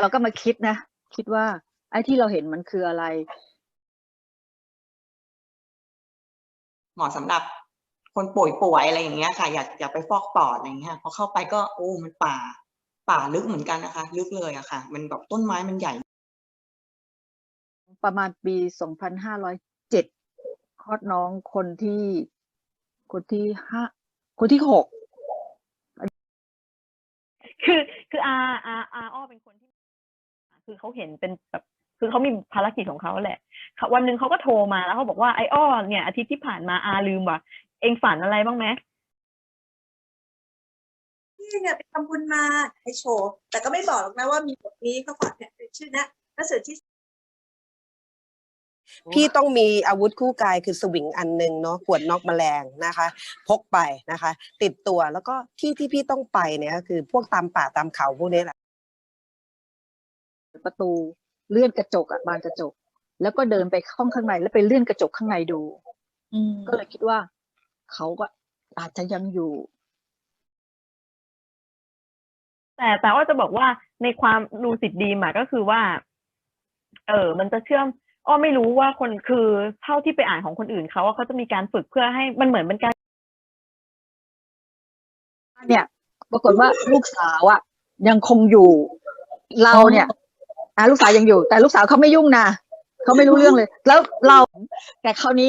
เราก็มาคิดนะ คิดว่า ไอ้ที่เราเห็นมันคืออะไร เหมาะสำหรับคนป่วยป่วยๆอะไรอย่างเงี้ยค่ะ อยากอยากไปฟอกปอดอะไรอย่างเงี้ยพอเข้าไปก็โอ้มันป่า ป่าลึกเหมือนกันนะคะ ลึกเลยอะค่ะ มันแบบต้นไม้มันใหญ่ ประมาณปีสองพันห้าร้อยเจ็ดคลอดน้องคนที่ คนที่ห้าคนที่หกคือคืออาอาอาอ้อเป็นคนที่ คือเขาเห็นเป็นแบบคือเขามีภารกิจของเขาแหละเขาวันหนึ่งเขาก็โทรมาแล้วเขาบอกว่าไอ้อ้อเนี่ยอาทิตย์ที่ผ่านมาอาลืมว่ะเองฝันอะไรบ้างไหมพี่เนี่ยไปทำบุญมาให้โชว์ แต่ก็ไม่บอกหรอกนะว่ามีบทนี้เขาฝันเนี่ยเป็นชื่อนะหนังสือที่พี่ต้องมีอาวุธคู่กายคือสวิงอันหนึ่งเนาะขวดนอกแมลงนะคะ พกไปนะคะ ติดตัวแล้วก็ที่ที่พี่ต้องไปเนี่ยก็คือพวกตามป่าตามเขาพวกนี้แหละ ประตู เลื่อนกระจกอะบานกระจก แล้วก็เดินไปห้องข้างในแล้วไปเลื่อนกระจกข้างในดูก็เลยคิดว่าเขาก็อาจจะยังอยู่ แต่แต่ว่าจะบอกว่าในความรูสิตดีมอะก็คือว่า เออ มันจะเชื่อมอ้อไม่รู้ว่าคนคือเท่าที่ไปอ่านของคนอื่นเขาว่าเขาจะมีการฝึกเพื่อให้มันเหมือนเป็นการเนี่ย ปรากฏว่าลูกสาวอะยังคงอยู่ เราเนี่ย อะลูกสาวยังอยู่ แต่ลูกสาวเขาไม่ยุ่งนะเขาไม่รู้เรื่องเลย แล้วเราแต่คราวนี้